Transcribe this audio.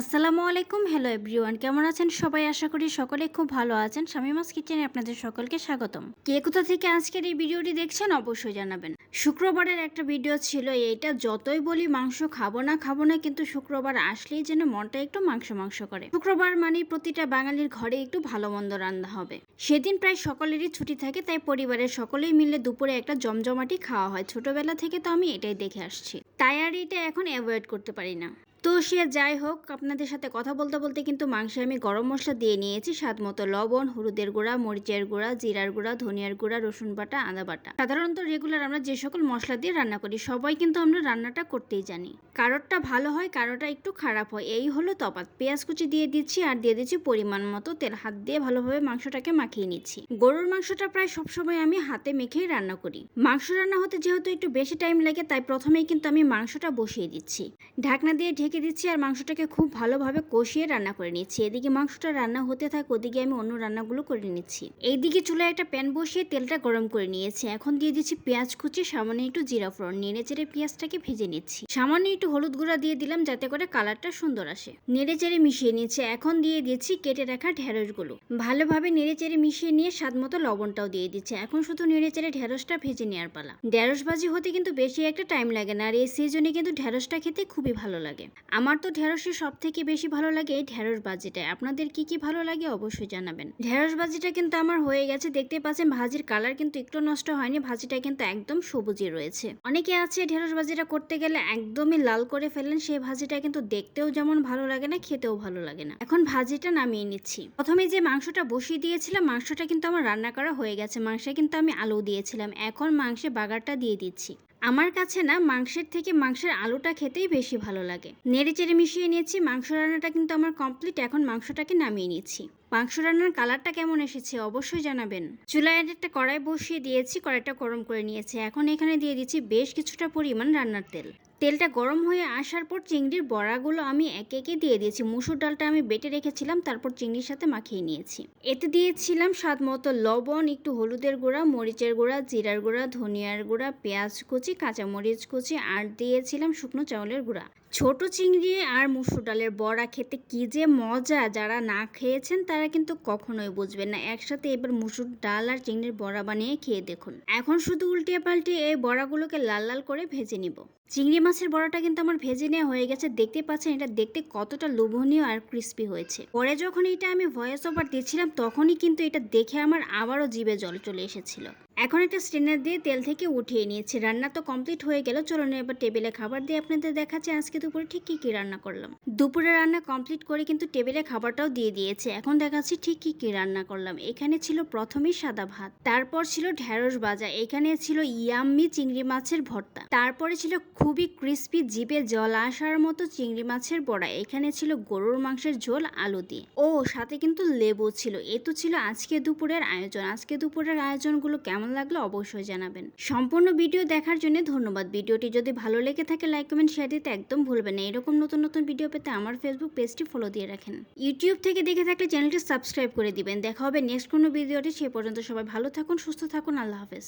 আসসালামু আলাইকুম, hello everyone. কেমন আছেন সবাই? আশা করি সকলে খুব ভালো আছেন। শামিমাস কিচেনে আপনাদের সকলকে স্বাগতম। কে কোথা থেকে আজকের এই ভিডিওটি দেখছেন অবশ্যই জানাবেন। শুক্রবারের একটা ভিডিও ছিল, এইটা যতই বলি মাংস খাব না খাব না, কিন্তু শুক্রবার আসলেই যেন মনটা একটু মাংস মাংস করে। শুক্রবার মানে প্রতিটা বাঙালির ঘরে একটু ভালো মন্দ রান্না হবে। সেদিন প্রায় সকলেরই ছুটি থাকে, তাই পরিবারের সকলেই মিলে দুপুরে একটা জমজমাটি খাওয়া হয়। ছোটবেলা থেকে তো আমি এটাই দেখে আসছি। তাই আর এটা এখন অ্যাভয়েড করতে পারি না। তো সে যাই হোক, আপনাদের সাথে কথা বলতে বলতে কিন্তু মাংসে আমি গরম মশলা দিয়ে নিয়েছি। স্বাদ মতো লবণ, হলুদের গুঁড়া, মরিচের গুঁড়া, জিরার গুঁড়া, ধনিয়ার গুঁড়া, রসুন বাটা, আদা বাটা। সাধারণত রেগুলার আমরা যে সকল মশলা দিয়ে রান্না করি, সবাই কিন্তু আমরা রান্নাটা করতেই জানি। কারোরটা ভালো হয় কারোটা একটু খারাপ হয়, এই হলো তফাৎ। পেঁয়াজ কুচি দিয়ে দিচ্ছি আর দিয়ে দিচ্ছি পরিমাণ মতো তেল। হাত দিয়ে ভালোভাবে মাংসটাকে মাখিয়ে নিচ্ছি। গরুর মাংসটা প্রায় সবসময় আমি হাতে মেখেই রান্না করি। মাংস রান্না হতে যেহেতু একটু বেশি টাইম লাগে, তাই প্রথমেই কিন্তু আমি মাংসটা বসিয়ে দিচ্ছি। ঢাকনা দিয়ে ঢেকে দিচ্ছি আর মাংসটাকে খুব ভালোভাবে কষিয়ে রান্না করে নিচ্ছি। এদিকে মাংসটা রান্না হতে থাক, ওদিকে আমি অন্য রান্নাগুলো করে নিচ্ছি। এইদিকে চুলায় একটা প্যান বসিয়ে তেলটা গরম করে নিয়েছি। এখন দিয়ে দিচ্ছি পেঁয়াজ কুচি, সামান্য একটু জিরা ফোড়ন। নেড়ে চেড়ে পেঁয়াজটাকে ভেজে নিচ্ছি। সামান্য একটু হলুদ গুঁড়া দিয়ে দিলাম যাতে করে কালারটা সুন্দর আসে। নেড়ে চেড়ে মিশিয়ে নিচ্ছে। এখন দিয়ে দিচ্ছি কেটে রাখা ঢেঁড়সগুলো। ভালোভাবে নেড়ে চেড়ে মিশিয়ে নিয়ে স্বাদ মতো লবণটাও দিয়ে দিচ্ছে। এখন শুধু নেড়ে চেড়ে ঢেঁড়সটা ভেজে নেওয়ার পালা। ঢেঁড়স ভাজি হতে কিন্তু বেশি একটা টাইম লাগে না আর এই সিজনে কিন্তু ঢেঁড়সটা খেতে খুবই ভালো লাগে। আমার তো ঢেঁড়সে সব থেকে বেশি ভালো লাগে ঢেঁড়স ভাজিটা। আপনাদের কি কি ভালো লাগে অবশ্যই জানাবেন। ঢেঁড়স ভাজিটা কিন্তু আমার হয়ে গেছে। দেখতে পাচ্ছেন ভাজির কালার কিন্তু একটু নষ্ট হয়নি। ভাজিটা কিন্তু একদম সবুজই রয়েছে। অনেকে আছে ঢেঁড়স ভাজিটা করতে গেলে একদমই লাল করে ফেলেন। সেই ভাজিটা কিন্তু দেখতেও যেমন ভালো লাগে না, খেতেও ভালো লাগে না। এখন ভাজিটা নামিয়ে নিচ্ছি। প্রথমে যে মাংসটা বসিয়ে দিয়েছিলাম, মাংসটা কিন্তু আমার রান্না করা হয়ে গেছে। মাংসে কিন্তু আমি আলু দিয়েছিলাম। এখন মাংসে বাগারটা দিয়ে দিচ্ছি। আমার কাছে না মাংসের থেকে মাংসের আলুটা খেতেই বেশি ভালো লাগে। নেড়ে চেড়ে মিশিয়ে নিয়েছি, মাংস রান্নাটা কিন্তু আমার কমপ্লিট এখন মাংসটাকে নামিয়ে নিয়েছি। মাংস রান্নার কালারটা কেমন এসেছে অবশ্যই জানাবেন। চুলায় একটা কড়াই বসিয়ে দিয়েছি, কড়াইটা গরম করে নিয়েছে। এখন এখানে দিয়ে দিচ্ছি বেশ কিছুটা পরিমাণ রান্নার তেল। তেলটা গরম হয়ে আসার পর চিংড়ির বড়াগুলো আমি একে একে দিয়ে দিয়েছি। মুসুর ডালটা আমি বেটে রেখেছিলাম, তারপর চিংড়ির সাথে মাখিয়ে নিয়েছি। এতে দিয়েছিলাম স্বাদ মতো লবণ, একটু হলুদের গুঁড়া, মরিচের গুঁড়া, জিরার গুঁড়া, ধনিয়ার গুঁড়া, পেঁয়াজ কুচি, কাঁচামরিচ কুচি, আর দিয়েছিলাম শুকনো চাউলের গুঁড়া। ছোট চিংড়ি আর মুসুর ডালের বড়া খেতে কি যে মজা, যারা না খেয়েছেন তারা কিন্তু কখনোই বুঝবেন না। একসাথে এবার মুসুর ডাল আর চিংড়ির বড়া বানিয়ে খেয়ে দেখুন। এখন শুধু উল্টিয়ে পাল্টিয়ে এই বড়াগুলোকে লাল লাল করে ভেজে নিব। চিংড়ি মাছের বড়াটা কিন্তু আমার ভেজে নেওয়া হয়ে গেছে। দেখতে পাচ্ছেন এটা দেখতে কতটা লোভনীয় আর ক্রিস্পি হয়েছে। পরে যখন এটা আমি ভয়েস ওভার দিচ্ছিলাম, তখনই কিন্তু এটা দেখে আমার আবারও জিভে জল চলে এসেছিল। এখন একটা স্টেনার দিয়ে তেল থেকে উঠিয়ে নিয়েছি। রান্না তো কমপ্লিট হয়ে গেল। চলুন এবার টেবিলে খাবার দিয়ে আপনাদের দেখাচ্ছি আজকে দুপুরে ঠিক কী কী রান্না করলাম। দুপুরে রান্না কমপ্লিট করে কিন্তু টেবিলে খাবারটাও দিয়ে দিয়েছে। এখন দেখাচ্ছি ঠিক কী কী রান্না করলাম। এখানে ছিল প্রথমেই সাদা ভাত, তারপর ছিল ঢ্যাঁড়স ভাজা, এখানে ছিল ইয়াম্মি চিংড়ি মাছের ভর্তা, তারপরে ছিল খুবই ক্রিস্পি জিপে জল আসার মতো চিংড়ি মাছের বড়া। এখানে ছিল গরুর মাংসের ঝোল, আলু দিয়ে। ও, সাথে কিন্তু লেবু ছিল। এ তো ছিল আজকে দুপুরের আয়োজন। আজকে দুপুরের আয়োজনগুলো কেমন লাগল অবশ্যই জানাবেন। সম্পূর্ণ ভিডিও দেখার জন্য ধন্যবাদ। ভিডিওটি যদি ভালো লেগে থাকে, লাইক, কমেন্ট, শেয়ার দিতে একদম ভুলবেন না। এরকম নতুন নতুন ভিডিও পেতে আমার ফেসবুক পেজটি ফলো দিয়ে রাখেন। ইউটিউব থেকে দেখে থাকলে চ্যানেলটি সাবস্ক্রাইব করে দিবেন। দেখা হবে নেক্সট কোনো ভিডিওটি সে পর্যন্ত সবাই ভালো থাকুন, সুস্থ থাকুন। আল্লাহ হাফেজ।